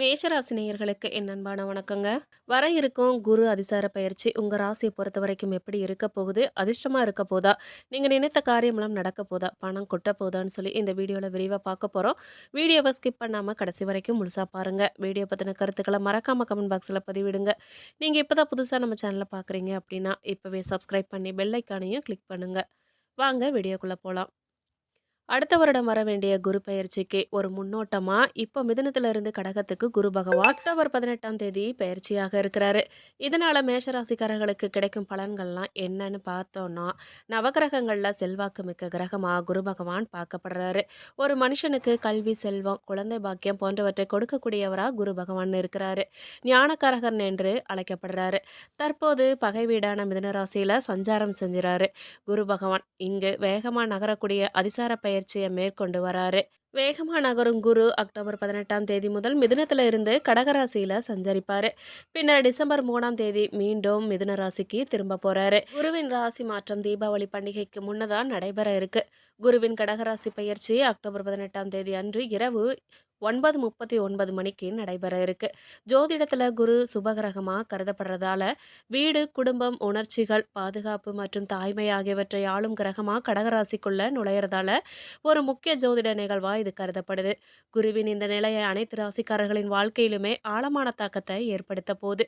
மேஷராசினியர்களுக்கு என் அன்பான வணக்கங்க. வர இருக்கும் குரு அதிசார பயிற்சி உங்கள் ராசியை பொறுத்த வரைக்கும் எப்படி இருக்க போகுது? அதிர்ஷ்டமாக இருக்க போதா? நீங்கள் நினைத்த காரியமெல்லாம் நடக்க போதா? பணம் கொட்ட போதான்னு சொல்லி இந்த வீடியோவில் விரிவாக பார்க்க போகிறோம் வீடியோவை ஸ்கிப் பண்ணாமல் கடைசி வரைக்கும் முழுசாக பாருங்கள் வீடியோ பற்றின கருத்துக்களை மறக்காமல் கமெண்ட் பாக்ஸில் பதிவிடுங்க. நீங்கள் இப்போ தான் புதுசாக நம்ம சேனலை பார்க்குறீங்க அப்படின்னா இப்போவே சப்ஸ்கிரைப் பண்ணி பெல்லைக்கானையும் கிளிக் பண்ணுங்கள் வாங்க வீடியோக்குள்ளே போகலாம் அடுத்த வருடம் வர வேண்டிய குரு பயிற்சிக்கு ஒரு முன்னோட்டமா இப்போ மிதனத்திலிருந்து கடகத்துக்கு குரு பகவான் அக்டோபர் பதினெட்டாம் தேதி பயிற்சியாக இருக்கிறாரு. இதனால மேஷராசிக்காரர்களுக்கு கிடைக்கும் பலன்கள்லாம் என்னன்னு பார்த்தோம்னா நவகிரகங்கள்ல செல்வாக்கு மிக்க கிரகமாக குரு பகவான் பார்க்கப்படுறாரு. ஒரு மனுஷனுக்கு கல்வி செல்வம் குழந்தை பாக்கியம் போன்றவற்றை கொடுக்கக்கூடியவரா குரு பகவான் இருக்கிறாரு. ஞானக்காரகன் என்று அழைக்கப்படுறாரு. தற்போது பகை வீடான மிதனராசியில சஞ்சாரம் செஞ்சுறாரு. குரு பகவான் இங்கு வேகமாக நகரக்கூடிய அதிசார பெயர் பயிற்சியை மேற்கொண்டு வராரு. வேகமாக நகரும் குரு அக்டோபர் பதினெட்டாம் தேதி முதல் மிதுனத்தில் இருந்து கடகராசியில் சஞ்சரிப்பார். பின்னர் டிசம்பர் மூணாம் தேதி மீண்டும் மிதுன ராசிக்கு திரும்ப போகிறார் குருவின் ராசி மாற்றம் தீபாவளி பண்டிகைக்கு முன்னதாக நடைபெற இருக்கு. குருவின் கடகராசி பயிற்சி அக்டோபர் பதினெட்டாம் தேதி அன்று இரவு ஒன்பது முப்பத்தி ஒன்பது மணிக்கு நடைபெற இருக்கு. ஜோதிடத்தில் குரு சுபகிரகமாக கருதப்படுறதால வீடு குடும்பம் உணர்ச்சிகள் பாதுகாப்பு மற்றும் தாய்மை ஆகியவற்றை ஆளும் கிரகமாக கடகராசிக்குள்ளே நுழையிறதால ஒரு முக்கிய ஜோதிட நிகழ்வா இது கருதப்படுது. குருவின் இந்த நிலையை அனைத்து ராசிக்காரர்களின் வாழ்க்கையிலுமே ஆழமான தாக்கத்தை ஏற்படுத்த போகுது.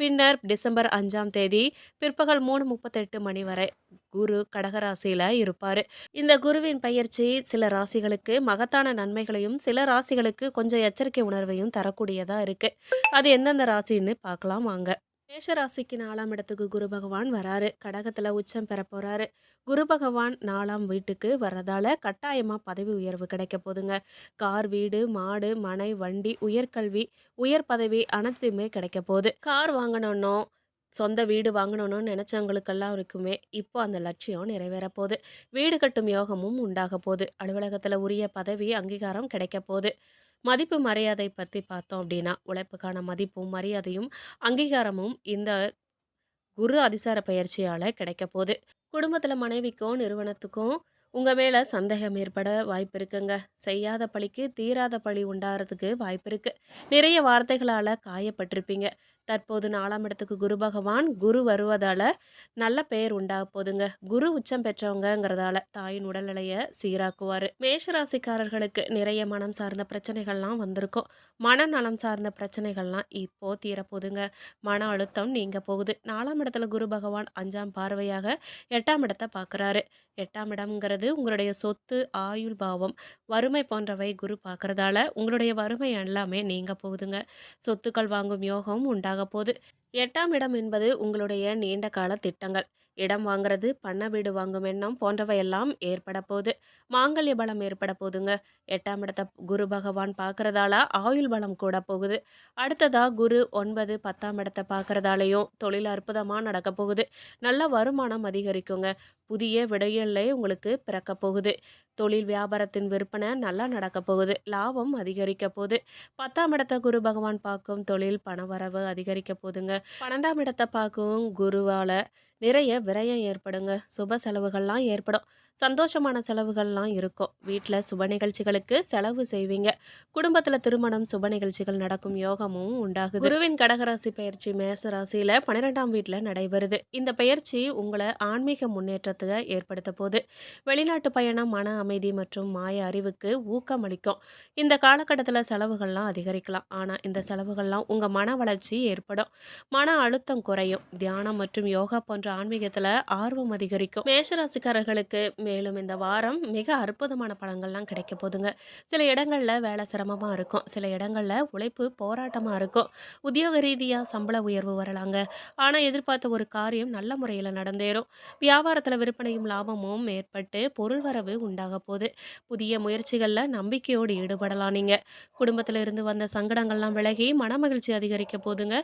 பின்னர் டிசம்பர் அஞ்சாம் தேதி பிற்பகல் மூணு முப்பத்தெட்டு மணி வரை குரு கடகராசியில இருப்பார். இந்த குருவின் பயிற்சி சில ராசிகளுக்கு மகத்தான நன்மைகளையும் சில ராசிகளுக்கு கொஞ்சம் எச்சரிக்கை உணர்வையும் தரக்கூடியதா இருக்கு. அது எந்தெந்த ராசின்னு பார்க்கலாம் வாங்க. மேஷராசிக்கு நாலாம் இடத்துக்கு குரு பகவான் வராரு. கடகத்துல உச்சம் பெற போறாரு. குரு பகவான் நாலாம் வீட்டுக்கு வர்றதால கட்டாயமா பதவி உயர்வு கிடைக்க போதுங்க. கார் வீடு மாடு மனை வண்டி உயர்கல்வி உயர் பதவி அனைத்துமே கிடைக்க போகுது. கார் வாங்கணும்னோ சொந்த வீடு வாங்கணும்னு நினச்சவங்களுக்கெல்லாம் இருக்குமே இப்போ அந்த லட்சியம் நிறைவேற போகுது. வீடு கட்டும் யோகமும் உண்டாக போகுது. அலுவலகத்தில் உரிய பதவி அங்கீகாரம் கிடைக்க போகுது. மதிப்பு மரியாதை பற்றி பார்த்தோம் அப்படின்னா உழைப்புக்கான மதிப்பும் மரியாதையும் அங்கீகாரமும் இந்த குரு அதிசார பயிற்சியால் கிடைக்க போகுது. குடும்பத்தில் மனைவிக்கும் நிறுவனத்துக்கும் உங்கள் மேலே சந்தேகம் ஏற்பட வாய்ப்பு இருக்குங்க. செய்யாத பழிக்கு தீராத பழி உண்டாகிறதுக்கு வாய்ப்பு இருக்குது நிறைய வார்த்தைகளால் காயப்பட்டிருப்பீங்க. தற்போது நாலாம் இடத்துக்கு குரு பகவான் குரு வருவதால் நல்ல பெயர் உண்டாக போதுங்க குரு உச்சம் பெற்றவங்கிறதால தாயின் உடல்நிலையை சீராக்குவார். மேஷராசிக்காரர்களுக்கு நிறைய மனம் சார்ந்த பிரச்சனைகள்லாம் வந்திருக்கும். மனநலம் சார்ந்த பிரச்சனைகள்லாம் இப்போ தீரப்போகுதுங்க. மன அழுத்தம் நீங்க போகுது. நாலாம் இடத்துல குரு பகவான் அஞ்சாம் பார்வையாக எட்டாம் இடத்தை பார்க்குறாரு. எட்டாம் இடம்ங்கிறது உங்களுடைய சொத்து ஆயுள் பாவம் வறுமை போன்றவை குரு பார்க்குறதால உங்களுடைய வறுமை எல்லாமே நீங்க போகுதுங்க. சொத்துக்கள் வாங்கும் யோகம் உண்டா ஆக போகுது எட்டாம் இடம் என்பது உங்களுடைய நீண்ட கால திட்டங்கள். இடம் வாங்குறது பண்ண வீடு வாங்கும் எண்ணம் போன்றவையெல்லாம் ஏற்பட போகுது. மாங்கல்ய பலம் ஏற்பட போகுதுங்க. எட்டாம் இடத்த குரு பகவான் பார்க்கறதால ஆயுள் பலம் கூட போகுது. அடுத்ததா குரு ஒன்பது பத்தாம் இடத்த பார்க்கறதாலையும் தொழில் அற்புதமாக நடக்க போகுது. நல்ல வருமானம் அதிகரிக்குங்க. புதிய விடையல்லே உங்களுக்கு பிறக்க போகுது. தொழில் வியாபாரத்தின் விற்பனை நல்லா நடக்க போகுது. லாபம் அதிகரிக்க போகுது. பத்தாம் இடத்த குரு பகவான் பார்க்கும் தொழில் பணவரவு அதிகரிக்க போகுதுங்க. பன்னெண்டாம் இடத்தை பார்க்கும் குருவால் நிறைய விரயம் ஏற்படுங்க. சுப செலவுகள்லாம் ஏற்படும். சந்தோஷமான செலவுகள்லாம் இருக்கும். வீட்டில் சுப நிகழ்ச்சிகளுக்கு செலவு செய்வீங்க. குடும்பத்தில் திருமணம் சுப நிகழ்ச்சிகள் நடக்கும் யோகமும் உண்டாகுது. குருவின் கடகராசி பயிற்சி மேச ராசியில் பன்னிரெண்டாம் வீட்டில் நடைபெறுது. இந்த பயிற்சி உங்களை ஆன்மீக முன்னேற்றத்தை ஏற்படுத்த போது வெளிநாட்டு பயணம் மன அமைதி மற்றும் மாய அறிவுக்கு ஊக்கம் அளிக்கும். இந்த காலகட்டத்தில் செலவுகள்லாம் அதிகரிக்கலாம். ஆனால் இந்த செலவுகள்லாம் உங்கள் மன வளர்ச்சி ஏற்படும். மன அழுத்தம் குறையும். தியானம் மற்றும் யோகா போன்ற ஆன்மீகத்தில் ஆர்வம் அதிகரிக்கும். மேஷராசிக்காரர்களுக்கு மேலும் இந்த வாரம் மிக அற்புதமான பழங்கள்லாம் கிடைக்க போதுங்க. சில இடங்களில் வேலை சிரமமாக இருக்கும். சில இடங்களில் உழைப்பு போராட்டமாக இருக்கும். உத்தியோக ரீதியாக சம்பள உயர்வு வரலாங்க. ஆனால் எதிர்பார்த்த ஒரு காரியம் நல்ல முறையில் நடந்தேறும். வியாபாரத்தில் விற்பனையும் லாபமும் ஏற்பட்டு பொருள் வரவு உண்டாக போகுது. புதிய முயற்சிகளில் நம்பிக்கையோடு ஈடுபடலாம் நீங்கள் குடும்பத்தில் இருந்து வந்த சங்கடங்கள்லாம் விலகி மன மகிழ்ச்சி அதிகரிக்க போதுங்க.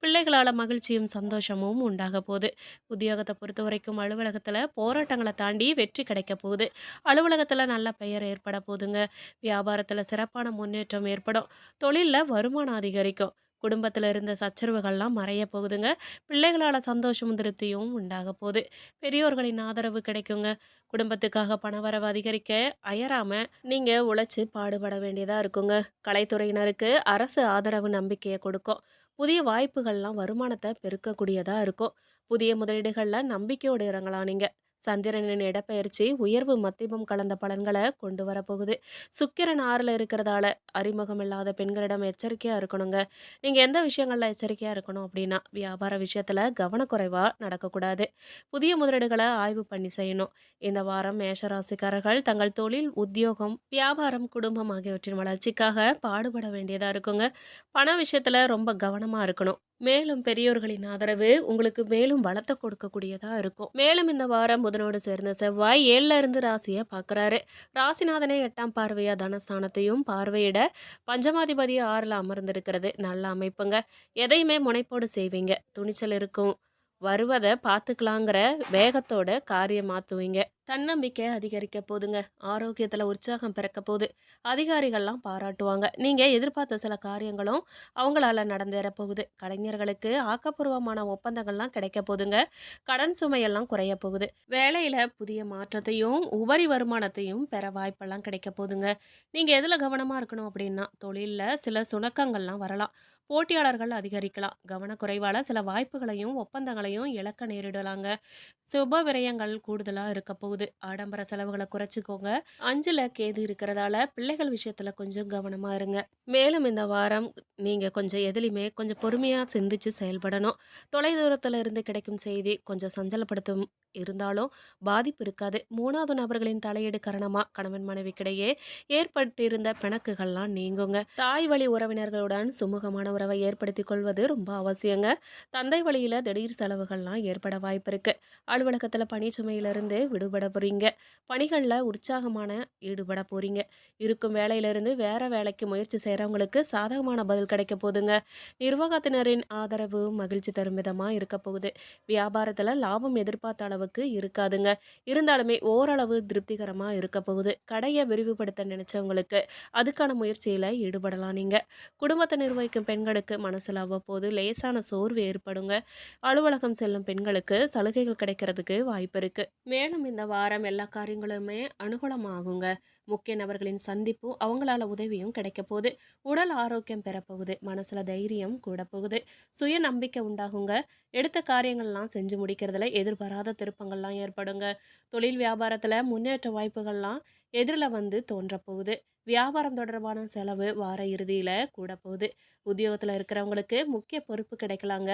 பிள்ளைகளால் மகிழ்ச்சியும் சந்தோஷமும் உண்டாக போகுது. உத்தியோகத்தை பொறுத்த வரைக்கும் அலுவலகத்தில் போராட்டங்களை தாண்டி வெற்றி கிடைக்க போகுது. அலுவலகத்தில் நல்ல பெயர் ஏற்பட போகுதுங்க. வியாபாரத்தில் சிறப்பான முன்னேற்றம் ஏற்படும். தொழிலில் வருமானம் அதிகரிக்கும். குடும்பத்தில் இருந்த சச்சரவுகள்லாம் மறைய போகுதுங்க. பிள்ளைகளால் சந்தோஷமும் திருப்தியும் உண்டாக போகுது. பெரியோர்களின் ஆதரவு கிடைக்குங்க. குடும்பத்துக்காக பணவரவு அதிகரிக்க அயராமல் நீங்கள் உழைச்சி பாடுபட வேண்டியதாக இருக்குங்க. கலைத்துறையினருக்கு அரசு ஆதரவு நம்பிக்கையை கொடுக்கும். புதிய வாய்ப்புகள்லாம் வருமானத்தை பெருக்கக்கூடியதாக இருக்கும். புதிய முதலீடுகளில் நம்பிக்கையோடு இறங்கலாம் நீங்கள் சந்திரனின் இடப்பெயர்ச்சி உயர்வு மத்தியமம் கலந்த பலன்களை கொண்டு வரப்போகுது. சுக்கிரன் ஆறில் இருக்கிறதால அறிமுகம் இல்லாத பெண்களிடம் எச்சரிக்கையாக இருக்கணுங்க. நீங்கள் எந்த விஷயங்களில் எச்சரிக்கையாக இருக்கணும் அப்படின்னா வியாபார விஷயத்தில் கவனக்குறைவாக நடக்கக்கூடாது. புதிய முதலீடுகளை ஆய்வு பண்ணி செய்யணும். இந்த வாரம் மேஷராசிக்காரர்கள் தங்கள் தொழில் உத்தியோகம் வியாபாரம் குடும்பம் ஆகியவற்றின் வளர்ச்சிக்காக பாடுபட வேண்டியதாக இருக்குங்க. பண விஷயத்தில் ரொம்ப கவனமாக இருக்கணும். மேலும் பெரியோர்களின் ஆதரவு உங்களுக்கு மேலும் பலத்தை கொடுக்கக்கூடியதா இருக்கும். மேலும் இந்த வாரம் புதனோடு சேர்ந்த செவ்வாய் ஏழுல இருந்து ராசியை பார்க்குறாரு. ராசிநாதனே எட்டாம் பார்வையா தனஸ்தானத்தையும் பார்வையிட பஞ்சமாதிபதி ஆறில் அமர்ந்திருக்கிறது. நல்ல அமைப்புங்க. எதையுமே முனைப்போடு செய்வீங்க. துணிச்சல் இருக்கும். வருவதை பார்த்துக்கலாங்கிற வேகத்தோட காரியம் மாற்றுவீங்க தன்னம்பிக்கை அதிகரிக்க போதுங்க ஆரோக்கியத்தில் உற்சாகம் பிறக்க போகுது. அதிகாரிகள்லாம் பாராட்டுவாங்க. நீங்கள் எதிர்பார்த்த சில காரியங்களும் அவங்களால நடந்தேற போகுது. கலைஞர்களுக்கு ஆக்கப்பூர்வமான ஒப்பந்தங்கள்லாம் கிடைக்க போதுங்க கடன் சுமையெல்லாம் குறைய போகுது. வேலையில் புதிய மாற்றத்தையும் உபரி வருமானத்தையும் பெற வாய்ப்பெல்லாம் கிடைக்க போதுங்க நீங்கள் எதில் கவனமாக இருக்கணும் அப்படின்னா தொழிலில் சில சுணக்கங்கள்லாம் வரலாம். போட்டியாளர்கள் அதிகரிக்கலாம். கவனக்குறைவால் சில வாய்ப்புகளையும் ஒப்பந்தங்களையும் இழக்க நேரிடலாங்க. சுப விரயங்கள் கூடுதலாக இருக்க போகுது. ஆடம்பர செலவுகளை குறைச்சிக்கோங்க. அஞ்சில் கேது இருக்கிறதால பிள்ளைகள் விஷயத்தில் கொஞ்சம் கவனமாக இருங்க. மேலும் இந்த வாரம் நீங்கள் கொஞ்சம் எதுலையுமே கொஞ்சம் பொறுமையாக சிந்திச்சு செயல்படணும். தொலைதூரத்தில் இருந்து கிடைக்கும் செய்தி கொஞ்சம் சஞ்சலப்படுத்தும் இருந்தாலும் பாதிப்பு இருக்காது. மூணாவது நபர்களின் தலையீடு காரணமாக கணவன் மனைவிக்கிடையே ஏற்பட்டிருந்த பிணக்குகள்லாம் நீங்குங்க. தாய் வழி உறவினர்களுடன் சுமூகமான உறவை ஏற்படுத்தி கொள்வது ரொம்ப அவசியங்க. தந்தை வழியில் திடீர் செலவுகள்லாம் ஏற்பட வாய்ப்பு இருக்குது அலுவலகத்தில் பணிச்சுமையிலிருந்து விடுபட போகிறீங்க பணிகளில் உற்சாகமான ஈடுபட போகிறீங்க இருக்கும் வேலையிலிருந்து வேற வேலைக்கு முயற்சி செய்கிறவங்களுக்கு சாதகமான பதில் கிடைக்க போகுதுங்க. நிர்வாகத்தினரின் ஆதரவு மகிழ்ச்சி தரும் விதமாக இருக்க போகுது. வியாபாரத்தில் லாபம் எதிர்பார்த்த அளவுக்கு இருக்காதுங்க. இருந்தாலுமே ஓரளவு திருப்திகரமாக இருக்க போகுது. கடையை விரிவுபடுத்த நினைச்சவங்களுக்கு அதுக்கான முயற்சியில் ஈடுபடலாம் நீங்கள் குடும்பத்தை நிர்வகிக்கும் பெண்கள் பெண்களுக்கு மனசில் அவ்வப்போது லேசான சோர்வு ஏற்படுங்க. அலுவலகம் செல்லும் பெண்களுக்கு சலுகைகள் கிடைக்கிறதுக்கு வாய்ப்பு இருக்கு. மேலும் இந்த வாரம் எல்லா காரியங்களுமே அனுகூலமாகுங்க. முக்கிய நபர்களின் சந்திப்பும் அவங்களால உதவியும் கிடைக்க போகுது. உடல் ஆரோக்கியம் பெறப்போகுது. மனசுல தைரியம் கூட போகுது. சுய நம்பிக்கை உண்டாகுங்க. எடுத்த காரியங்கள்லாம் செஞ்சு முடிக்கிறதுல எதிர்பாராத திருப்பங்கள்லாம் ஏற்படுங்க. தொழில் வியாபாரத்தில் முன்னேற்ற வாய்ப்புகள்லாம் எதிரில் வந்து தோன்ற போகுது. வியாபாரம் தொடர்பான செலவு வார இறுதியில் கூட போகுது. உத்தியோகத்தில் இருக்கிறவங்களுக்கு முக்கிய பொறுப்பு கிடைக்கலாங்க.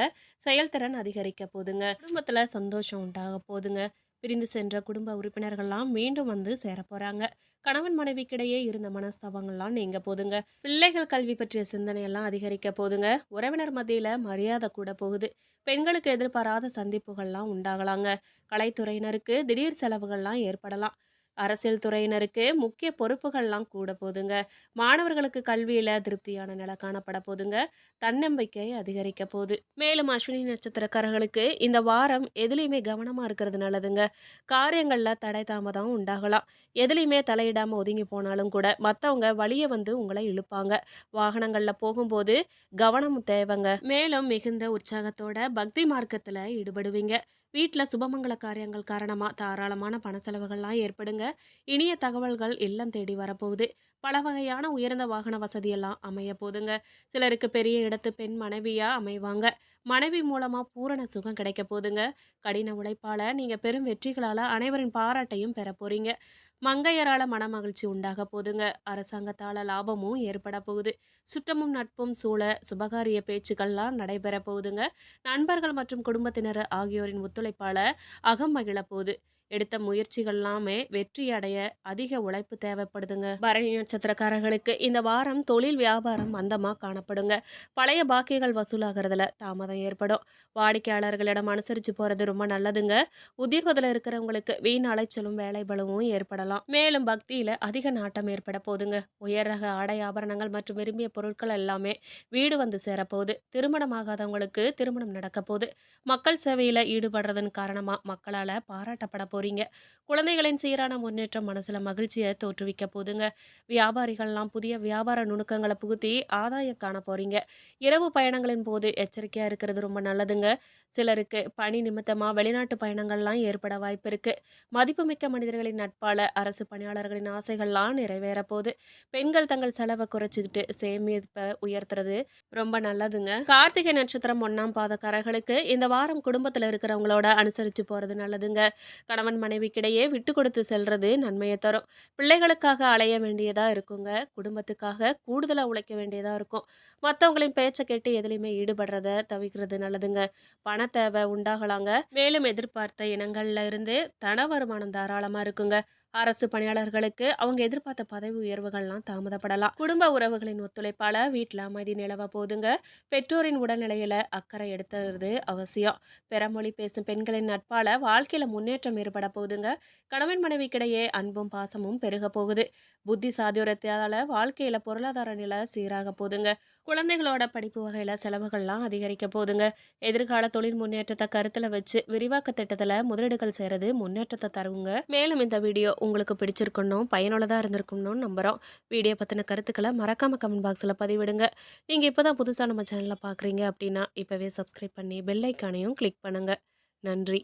செயல்திறன் அதிகரிக்க போகுதுங்க. குடும்பத்தில் சந்தோஷம் உண்டாக போதுங்க பிரிந்து சென்ற குடும்ப உறுப்பினர்கள்லாம் மீண்டும் வந்து சேரப்போகிறாங்க கணவன் மனைவிக்கிடையே இருந்த மனஸ்தாபங்கள்லாம் நீங்க போதுங்க பிள்ளைகள் கல்வி பற்றிய சிந்தனையெல்லாம் அதிகரிக்க போதுங்க உறவினர் மத்தியில் மரியாதை கூட போகுது. பெண்களுக்கு எதிர்பாராத சந்திப்புகள்லாம் உண்டாகலாங்க. கலைத்துறையினருக்கு திடீர் செலவுகள்லாம் ஏற்படலாம். அரசியல் துறையினருக்கு முக்கிய பொறுப்புகள்லாம் கூட போதுங்க. மாணவர்களுக்கு கல்வியில் திருப்தியான நிலை காணப்பட போதுங்க. தன்னம்பிக்கை அதிகரிக்க போகுது. மேலும் அஸ்வினி நட்சத்திரக்காரர்களுக்கு இந்த வாரம் எதுலேயுமே கவனமாக இருக்கிறது நல்லதுங்க. காரியங்களில் தடை தாமதம் உண்டாகலாம். எதுலேயுமே தலையிடாமல் ஒதுங்கி போனாலும் கூட மற்றவங்க வழியை வந்து உங்களை இழுப்பாங்க. வாகனங்களில் போகும்போது கவனம் தேவைங்க. மேலும் மிகுந்த உற்சாகத்தோட பக்தி மார்க்கத்தில் ஈடுபடுவீங்க. வீட்டில் சுபமங்கல காரியங்கள் காரணமாக தாராளமான பண செலவுகள்லாம் ஏற்படுங்க. இனிய தகவல்கள் இல்லம் தேடி வரப்போகுது. பல வகையான உயர்ந்த வாகன வசதியெல்லாம் அமைய போதுங்க சிலருக்கு பெரிய இடத்து பெண் மனைவியாக அமைவாங்க. மனைவி மூலமாக பூரண சுகம் கிடைக்க போதுங்க கடின உழைப்பால் நீங்கள் பெரும் வெற்றிகளால் அனைவரின் பாராட்டையும் பெற போகிறீங்க மங்கையரால மனமகிழ்ச்சி உண்டாக போதுங்க. அரசாங்கத்தால லாபமும் ஏற்பட போகுது. சுற்றமும் நட்பும் சூழ சுபகாரிய பேச்சுக்கள்லாம் நடைபெற போகுதுங்க. நண்பர்கள் மற்றும் குடும்பத்தினர் ஆகியோரின் ஒத்துழைப்பால அகம் மகிழ போகுது. எடுத்த முயற்சிகள்லாமே வெற்றி அடைய அதிக உழைப்பு தேவைப்படுதுங்க. பரணி நட்சத்திரக்காரர்களுக்கு இந்த வாரம் தொழில் வியாபாரம் மந்தமாக காணப்படுங்க. பழைய பாக்கியங்கள் வசூலாகிறதுல தாமதம் ஏற்படும். வாடிக்கையாளர்களிடம் அனுசரித்து போகிறது ரொம்ப நல்லதுங்க. உத்தியோகத்தில் இருக்கிறவங்களுக்கு வீண் அலைச்சலும் வேலை பலவும் ஏற்படலாம். மேலும் பக்தியில் அதிக நாட்டம் ஏற்பட போதுங்க. உயர் ரக ஆடை ஆபரணங்கள் மற்றும் விரும்பிய பொருட்கள் எல்லாமே வீடு வந்து சேரப்போகுது. திருமணமாகாதவங்களுக்கு திருமணம் நடக்க போகுது மக்கள் சேவையில் ஈடுபடுறதன் காரணமாக மக்களால் பாராட்டப்பட போகுது போகிறீங்க குழந்தைகளின் சீரான முன்னேற்றம் மனசில் மகிழ்ச்சியை தோற்றுவிக்க போதுங்க. வியாபாரிகள்லாம் புதிய வியாபார நுணுக்கங்களை புகுத்தி ஆதாயம் காண போகிறீங்க இரவு பயணங்களின் போது எச்சரிக்கையாக இருக்கிறது ரொம்ப நல்லதுங்க. சிலருக்கு பணி நிமித்தமாக வெளிநாட்டு பயணங்கள்லாம் ஏற்பட வாய்ப்பு இருக்குது மதிப்புமிக்க மனிதர்களின் நட்பால் அரசு பணியாளர்களின் ஆசைகள்லாம் நிறைவேற போகுது பெண்கள் தங்கள் செலவை குறைச்சிக்கிட்டு சேமிப்பை உயர்த்துறது ரொம்ப நல்லதுங்க. கார்த்திகை நட்சத்திரம் ஒன்றாம் பாதக்காரர்களுக்கு இந்த வாரம் குடும்பத்தில் இருக்கிறவங்களோட அனுசரித்து போகிறது நல்லதுங்க. கணவன் மனைவிக்கிடையே விட்டு கொடுத்து செல்றது நன்மையை தரும். பிள்ளைகளுக்காக அலைய வேண்டியதா இருக்குங்க. குடும்பத்துக்காக கூடுதலாக உழைக்க வேண்டியதா இருக்கும். மற்றவங்களின் பேச்சை கேட்டு எதுலையுமே ஈடுபடுறத தவிர்க்கிறது நல்லதுங்க. பண தேவை உண்டாகலாங்க. மேலும் எதிர்பார்த்த இனங்கள்ல இருந்து தன வருமானம் தாராளமா இருக்குங்க. அரசு பணியாளர்களுக்கு அவங்க எதிர்பார்த்த பதவி உயர்வுகள்லாம் தாமதப்படலாம். குடும்ப உறவுகளின் ஒத்துழைப்பால வீட்டில் அமைதி நிலவ போதுங்க பெற்றோரின் உடல்நிலையில அக்கறை எடுத்துறது அவசியம். பிறமொழி பேசும் பெண்களின் நட்பால வாழ்க்கையில முன்னேற்றம் ஏற்பட போகுதுங்க. கணவன் மனைவிக்கிடையே அன்பும் பாசமும் பெருக போகுது. புத்தி சாதுரியத்தால வாழ்க்கையில பொருளாதார நிலை சீராக போகுதுங்க. குழந்தைகளோட படிப்பு வகையில செலவுகள்லாம் அதிகரிக்க போகுதுங்க. எதிர்கால தொழில் முன்னேற்றத்தை கருத்துல வச்சு விரிவாக்க திட்டத்துல முதலீடுகள் செய்யறது முன்னேற்றத்தை தருவுங்க மேலும் இந்த வீடியோ உங்களுக்கு பிடிச்சிருக்கணும் பயனுள்ளதாக இருந்திருக்கணும்னு நம்புகிறோம் வீடியோ பற்றின கருத்துக்களை மறக்காம கமெண்ட் பாக்ஸில் பதிவிடுங்க. இப்போ தான் புதுசான நம்ம சேனலில் பார்க்குறீங்க அப்படின்னா இப்போவே சப்ஸ்கிரைப் பண்ணி பெல்லைக்கானையும் கிளிக் பண்ணுங்கள் நன்றி.